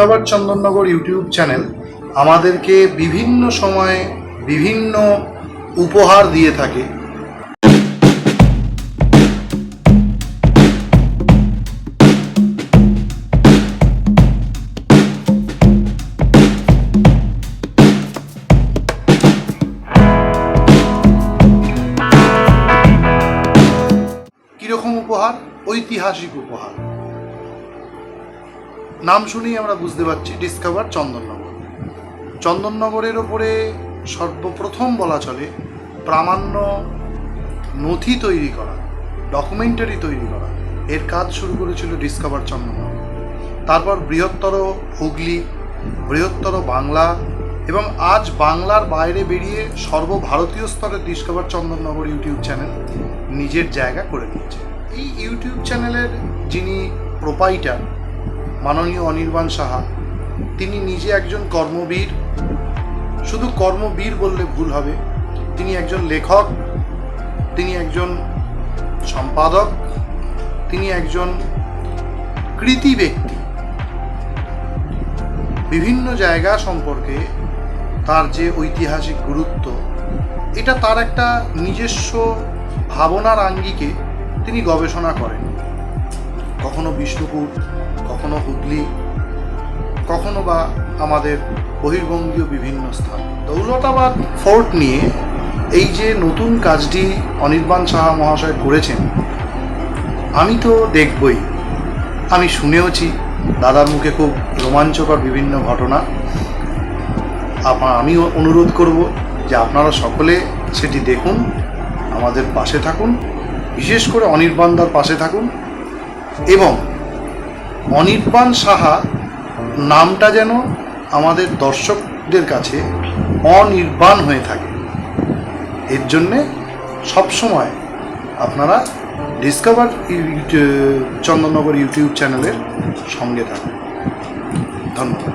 আবার Chandannagar YouTube channel আমাদেরকে বিভিন্ন সময়ে বিভিন্ন উপহার দিয়ে থাকে। কীরকম উপহার? ঐতিহাসিক উপহার। নাম শুনেই আমরা বুঝতে পারছি ডিসকভার চন্দননগর। চন্দননগরের ওপরে সর্বপ্রথম বলা চলে প্রামাণ্য নথি তৈরি করা ডকুমেন্টারি তৈরি করা। এর কাজ শুরু করেছিল ডিসকভার চন্দননগর। তারপর বৃহত্তর হুগলি, বৃহত্তর বাংলা এবং আজ বাংলার বাইরে বেরিয়ে সর্বভারতীয় স্তরে ডিসকভার চন্দননগর ইউটিউব চ্যানেল নিজের জায়গা করে নিয়েছে। এই ইউটিউব চ্যানেলের যিনি প্রোপাইটার মাননীয় অনির্বাণ সাহা, তিনি নিজে একজন কর্মবীর। শুধু কর্মবীর বললে ভুল হবে, তিনি একজন লেখক, তিনি একজন সম্পাদক, তিনি একজন কৃতি ব্যক্তি। বিভিন্ন জায়গা সম্পর্কে তার যে ঐতিহাসিক গুরুত্ব, এটা তার একটা নিজস্ব ভাবনার আঙ্গিকে তিনি গবেষণা করেন। কখনো বিষ্ণুপুর কখনো হুগলি, কখনো বা আমাদের বহির্বঙ্গীয় বিভিন্ন স্থান। দৌলতাবাদ ফোর্ট নিয়ে এই যে নতুন কাজটি অনির্বাণ সাহা মহাশয় করেছেন, আমি তো দেখবই। আমি শুনেওছি, দাদার মুখে খুব রোমাঞ্চকর বিভিন্ন ঘটনা। আপনা, আমিও অনুরোধ করব যে আপনারা সকলে সেটি দেখুন, আমাদের পাশে থাকুন, বিশেষ করে অনির্বাণদার পাশে থাকুন এবং অনির্বাণ সাহা নামটা যেন আমাদের দর্শকদের কাছে অনির্বাণ হয়ে থাকে। এর জন্যে সবসময় আপনারা ডিসকভার চন্দননগর ইউটিউব চ্যানেলের সঙ্গে থাকুন। ধন্যবাদ।